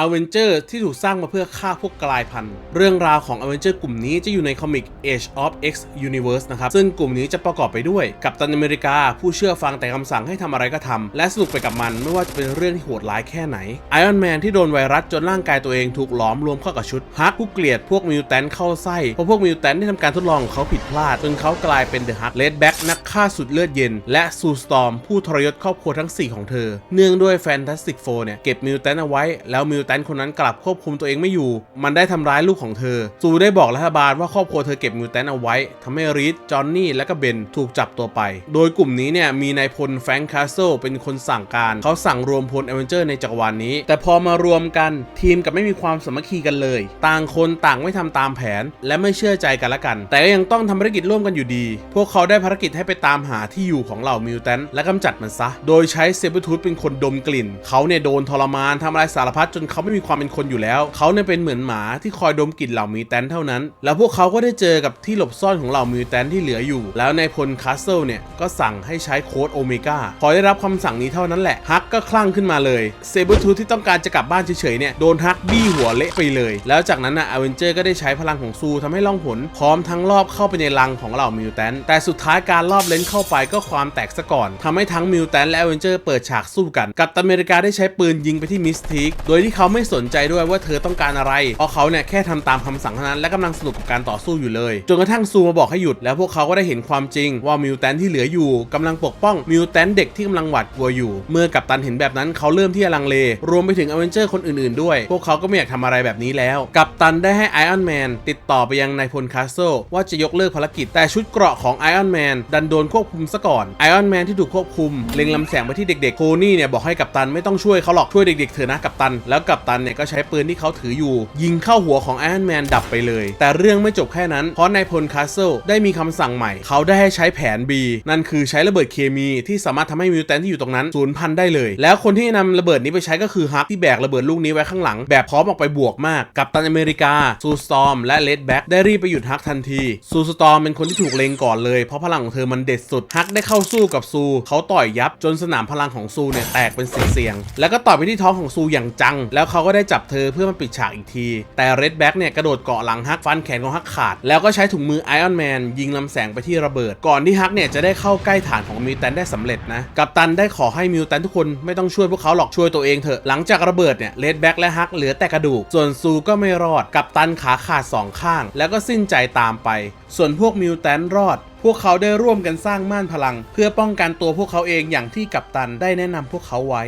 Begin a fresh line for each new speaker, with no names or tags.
อเวนเจอร์ที่ถูกสร้างมาเพื่อฆ่าพวกกลายพันธุ์ เรื่องราวของอเวนเจอร์กลุ่มนี้จะอยู่ในคอมิก Age of X Universe นะครับ ซึ่งกลุ่มนี้จะประกอบไปด้วย กัปตันอเมริกา ผู้เชื่อฟังแต่คำสั่งให้ทำอะไรก็ทำและสนุกไปกับมันไม่ว่าจะเป็นเรื่องที่โหดร้ายแค่ไหนไอออนแมนที่โดนไวรัสจนร่างกายตัวเองถูกหลอมรวมเข้ากับชุดฮักผู้เกลียดพวกมิวแทนเข้าไส้เพราะพวกมิวแทนที่ทำการทดลองของเขาผิดพลาดจนเขากลายเป็นเดอะฮักเลดแบ็กนักฆ่าสุดเลือดเย็น และซูสตอมผู้ทรยศครอบครัวทั้ง 4 ของเธอ เนื่องด้วยแฟนตาสติกโฟเนี่ยเก็บมิวแทนเอาไว้แล้วมิวแทนคนนั้นกลับควบคุมตัวเองไม่อยู่ มันได้ทำร้ายลูกของเธอ ซูได้บอกรัฐบาลว่าครอบครัวเธอเก็บมิวแทนเอาไว้ทำให้รีดจอห์นนี่ และก็เบนถูกจับตัวไป โดยกลุ่มนี้เนี่ยมีนายพลแฟรงค์คาสเซิลเป็นคนสั่งการ เขาสั่งรวมพลเอเวนเจอร์ในจักรวาลนี้ แต่พอมารวมกันทีมกับไม่มีความสามัคคีกันเลย ต่างคนต่างไม่ทำตามแผน และไม่เชื่อใจกันละกัน แต่ก็ยังต้องทำภารกิจร่วมกันอยู่ดี พวกเขาได้ภารกิจให้ไปตามหาที่อยู่ของเหล่ามิวแทนและกำจัดมันซะ โดยใช้เซเบอร์ทูธเป็นคนดมกลิ่น เขาเนี่ยโดนทรมานทำอะไรสารพัดจนเขาขาไม่มีความเป็นคนอยู่แล้ว เขาเนี่ยเป็นเหมือนหมาที่คอยดมกลิ่นเหล่ามิวแทนเท่านั้น แล้วพวกเขาก็ได้เจอกับที่หลบซ่อนของเหล่ามิวแทนที่เหลืออยู่ แล้วนายพลคาสเซิลเนี่ยก็สั่งให้ใช้โค้ดโอเมก้าพอได้รับคำสั่งนี้เท่านั้นแหละฮักก็คลั่งขึ้นมาเลยเซเบอร์ทูที่ต้องการจะกลับบ้านเฉยๆเนี่ยโดนฮักบี้หัวเละไปเลย แล้วจากนั้นน่ะอเวนเจอร์ก็ได้ใช้พลังของซูทำให้ล่องหนพร้อมทั้งรอบเข้าไปในรังของเหล่ามิวแทนแต่สุดท้ายการรอบเลนเข้าไปก็ความแตกซะก่อนทำให้ทั้งมิวแทนและอเวนเจอร์เปิดฉากสู้กัน กับตันอเมริกาได้ใช้ปืนยิงไปที่มิสทิกโดยที่เขาไม่สนใจด้วยว่าเธอต้องการอะไร เพราะเขาเนี่ยแค่ทำตามคำสั่งเท่านั้น และกำลังสนุกกับการต่อสู้อยู่เลย จนกระทั่งซูมาบอกให้หยุด แล้วพวกเขาก็ได้เห็นความจริงว่ามิวแทนที่เหลืออยู่กำลังปกป้องมิวแทนเด็กที่กำลังหวาดกลัวอยู่ เมื่อกัปตันเห็นแบบนั้นเขาเริ่มที่จะลังเล รวมไปถึงอเวนเจอร์คนอื่นๆด้วย พวกเขาก็ไม่อยากทำอะไรแบบนี้แล้ว กัปตันได้ให้ไอออนแมนติดต่อไปยังนายพลคาสเซิลว่าจะยกเลิกภารกิจแต่ชุดเกราะของไอออนแมนดันโดนควบคุมซะก่อนไอออนแมนที่ถูกควบคุมเล็งลำแสงไปที่เด็กๆโคนี่เนี่ยบอกให้กัปตันไม่ต้องช่วยเขาหรอกช่วยเด็กๆเถอะนะกัปตันแล้วกัปตันเนี่ยก็ใช้ปืนที่เขาถืออยู่ ยิงเข้าหัวของไอออนแมนดับไปเลย แต่เรื่องไม่จบแค่นั้น เพราะนายพลคาสเซิลได้มีคำสั่งใหม่ เขาได้ให้ใช้แผน B นั่นคือใช้ระเบิดเคมีที่สามารถทำให้มิวแทนที่อยู่ตรงนั้นสูญพันธุ์ได้เลย แล้วคนที่นำระเบิดนี้ไปใช้ก็คือฮักที่แบกระเบิดลูกนี้ไว้ข้างหลัง แบบพร้อมออกไปบวกมาก กับตันอเมริกาซูสตอมและเลดแบ็กได้รีบไปหยุดฮักทันทีซูสตอมเป็นคนที่ถูกเล็งก่อนเลยเพราะพลังของเธอมันเด็ดสุดฮักได้เข้าสู้กับซูเขาต่อยยับจนสนามพลังของซูเนี่ยแตกเป็นเสียง แล้วก็ต่อยไปที่ท้องของซูอย่างจังแแล้วเขาก็ได้จับเธอเพื่อมาปิดฉากอีกที แต่เรดแบ็กเนี่ยกระโดดเกาะหลังฮักฟันแขนของฮักขาด แล้วก็ใช้ถุงมือไอออนแมนยิงลำแสงไปที่ระเบิด ก่อนที่ฮักเนี่ยจะได้เข้าใกล้ฐานของมิวแทนได้สำเร็จนะ กัปตันได้ขอให้มิวแทนทุกคนไม่ต้องช่วยพวกเขาหรอกช่วยตัวเองเถอะ หลังจากระเบิดเนี่ยเรดแบ็กและฮักเหลือแต่กระดูก ส่วนซูก็ไม่รอด กัปตันขาขาดสองข้าง แล้วก็สิ้นใจตามไป ส่วนพวกมิวแทนรอดพวกเขาได้ร่วมกันสร้างม่านพลัง เพื่อป้องกันตัวพวกเขาเองอย่างที่กัปตันได้แนะนำพวกเขาไว้